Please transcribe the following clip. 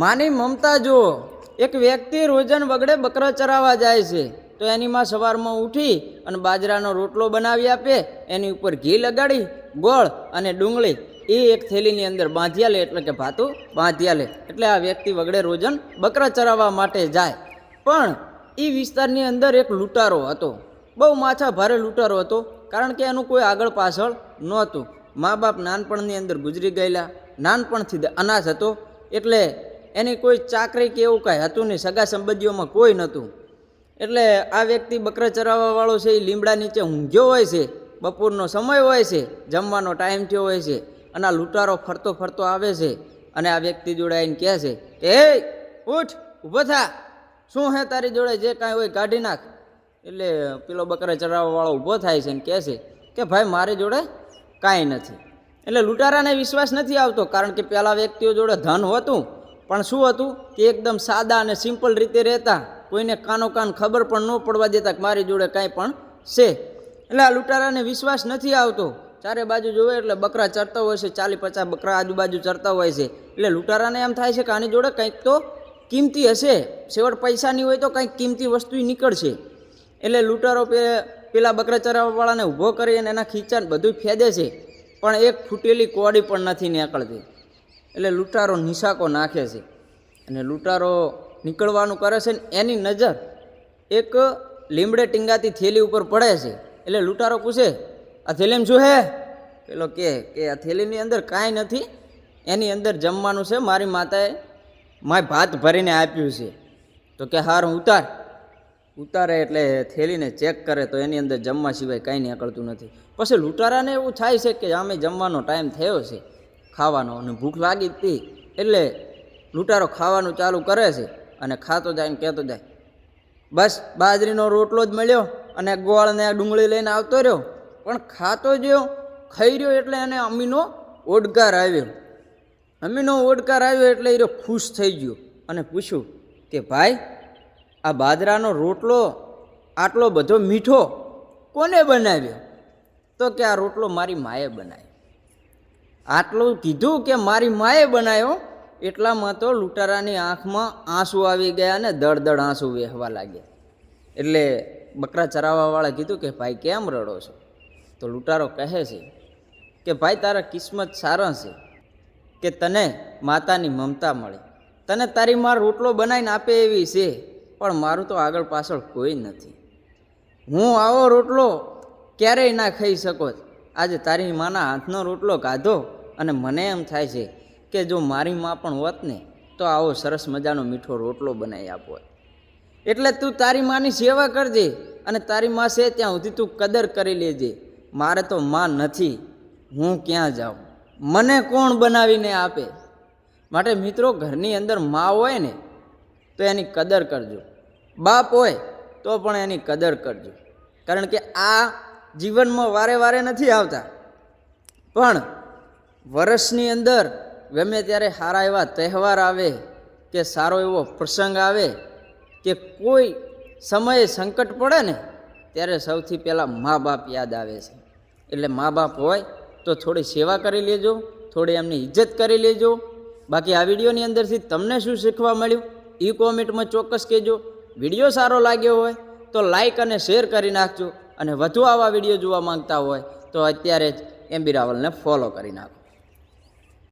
માની મમતા જુઓ, એક વ્યક્તિ રોજન વગડે બકરો ચરાવવા જાય છે, તો એની માં સવારમાં ઉઠી અને બાજરાનો રોટલો બનાવી આપે, એની ઉપર ઘી લગાડી, ગોળ અને ડુંગળી, એ એક થેલીની અંદર બાંધ્યા લે, એટલે કે ભાતું બાંધ્યા લે, એટલે આ વ્યક્તિ વગડે રોજન બકરા ચરાવવા માટે જાય. પણ એ વિસ્તારની અંદર એક લૂંટારો હતો, બહુ માછા ભારે લૂંટારો હતો, કારણ કે એનું કોઈ આગળ પાછળ નહોતું. મા બાપ નાનપણની અંદર ગુજરી ગયેલા, નાનપણથી અનાથ હતો, એટલે એની કોઈ ચાકરી કે એવું કાંઈ હતું નહીં. સગા સંબંધીઓમાં કોઈ નહોતું. એટલે આ વ્યક્તિ બકરા ચરાવવાવાળો છે, એ લીમડા નીચે ઊંઘ્યો હોય છે, બપોરનો સમય હોય છે, જમવાનો ટાઈમ થયો હોય છે અને આ લૂંટારો ફરતો ફરતો આવે છે અને આ વ્યક્તિ જોડે આવીને કહે છે કે, હે, ઉઠ, ઊભો થા. શું હે તારી જોડે જે કાંઈ હોય કાઢી નાખ. એટલે પેલો બકરા ચરાવવા વાળો ઊભો થાય છે અને કહે છે કે, ભાઈ, મારી જોડે કાંઈ નથી. એટલે લૂંટારાને વિશ્વાસ નથી આવતો, કારણ કે પહેલાં વ્યક્તિઓ જોડે ધન હતું પણ શું હતું કે એકદમ સાદા અને સિમ્પલ રીતે રહેતા, કોઈને કાનો કાન ખબર પણ ન પડવા દેતા કે મારી જોડે કાંઈ પણ છે. એટલે આ લૂંટારાને વિશ્વાસ નથી આવતો. ચારે બાજુ જોવે એટલે બકરા ચરતા હોય છે ચાલી પચાસ બકરા આજુબાજુ ચરતા હોય છે. એટલે લૂંટારાને એમ થાય છે કે આની જોડે કંઈક તો કિંમતી હશે. છેવટ પૈસાની હોય તો કંઈક કિંમતી વસ્તુ નીકળશે. એટલે લૂંટારો પેલા બકરા ચરાવવાવાળાને ઊભો કરી અને એના ખીચાને બધું ફેદે છે. પણ એક ફૂટેલી કોડી પણ નથી નીકળતી. એટલે લૂંટારો નિશાકો નાખે છે. અને લૂંટારો નીકળવાનું કરે છે ને એની નજર એક લીમડે ટીંગાતી થેલી ઉપર પડે છે. એટલે લૂંટારો પૂછે, આ થેલીમાં શું હે? પેલો કે કે, આ થેલીની અંદર કાંઈ નથી. એની અંદર જમવાનું છે. મારી માતાએ માય ભાત ભરીને આપ્યું છે. તો કે, હાર, હું ઉતાર. ઉતારે એટલે થેલીને ચેક કરે તો એની અંદર જમવા સિવાય કાંઈ નીકળતું નથી. પછી લૂંટારાને એવું થાય છે કે, આમે જમવાનો ટાઈમ થયો છે. ખાવાનો અને ભૂખ લાગી હતી એટલે લૂંટારો ખાવાનું ચાલુ કરે છે અને ખાતો જાય ને કહેતો જાય. બસ બાજરીનો રોટલો જ મળ્યો અને ગોળ ને ડુંગળી લઈને આવતો રહ્યો. પણ ખાતો જ્યો, ખાઈ રહ્યો એટલે એને અમીનો ઓડકાર આવ્યો. અમીનો ઓડકાર આવ્યો એટલે એ ખુશ થઈ ગયો અને પૂછ્યું કે ભાઈ, આ બાજરાનો રોટલો આટલો બધો મીઠો કોને બનાવ્યો? તો કે આ રોટલો મારી માએ બનાવ્યો. આટલું કીધું કે મારી માએ બનાવ્યો એટલામાં તો લૂંટારાની આંખમાં આંસુ આવી ગયા અને દળ દળ આંસુ વહેવા લાગ્યા. એટલે બકરા ચરાવવાવાળા કીધું કે, ભાઈ, કેમ રડો છો? તો લૂંટારો કહે છે કે, ભાઈ, તારા કિસ્મત સારા છે કે તને માતાની મમતા મળી. તને તારી માર રોટલો બનાવીને આપે એવી છે, પણ મારું તો આગળ પાછળ કોઈ નથી. હું આવો રોટલો ક્યારેય ના ખાઈ શકો. આજે તારી માના હાથનો રોટલો ખાધો અને મને એમ થાય છે કે જો મારી માં પણ હોત ને, તો આવો સરસ મજાનો મીઠો રોટલો બનાવી આપો. એટલે તું તારી માની સેવા કરજે અને તારી માં છે ત્યાં સુધી તું કદર કરી લેજે. મારે તો માં નથી, હું ક્યાં જાઉં? મને કોણ બનાવીને આપે? માટે મિત્રો, ઘરની અંદરમાં હોય ને, તો એની કદર કરજો. બાપ હોય, તો પણ એની કદર કરજો. કારણ કે આ જીવનમાં વારે વારે નથી આવતા. પણ વર્ષની અંદર ગમે ત્યારે સારા એવા તહેવાર આવે કે સારો એવો પ્રસંગ આવે કે કોઈ સમયે સંકટ પડે ને, ત્યારે સૌથી પહેલાં મા બાપ યાદ આવે છે. એટલે મા બાપ હોય તો થોડી સેવા કરી લેજો, થોડી એમની ઇજ્જત કરી લેજો. બાકી આ વિડીયોની અંદરથી તમને શું શીખવા મળ્યું એ કોમેન્ટમાં ચોક્કસ કહેજો. વીડિયો સારો લાગ્યો હોય તો લાઈક અને શેર કરી નાખજો અને વધુ આવા વીડિયો જોવા માંગતા હોય તો અત્યારે જ એમબી રાવલને ફોલો કરી નાખો.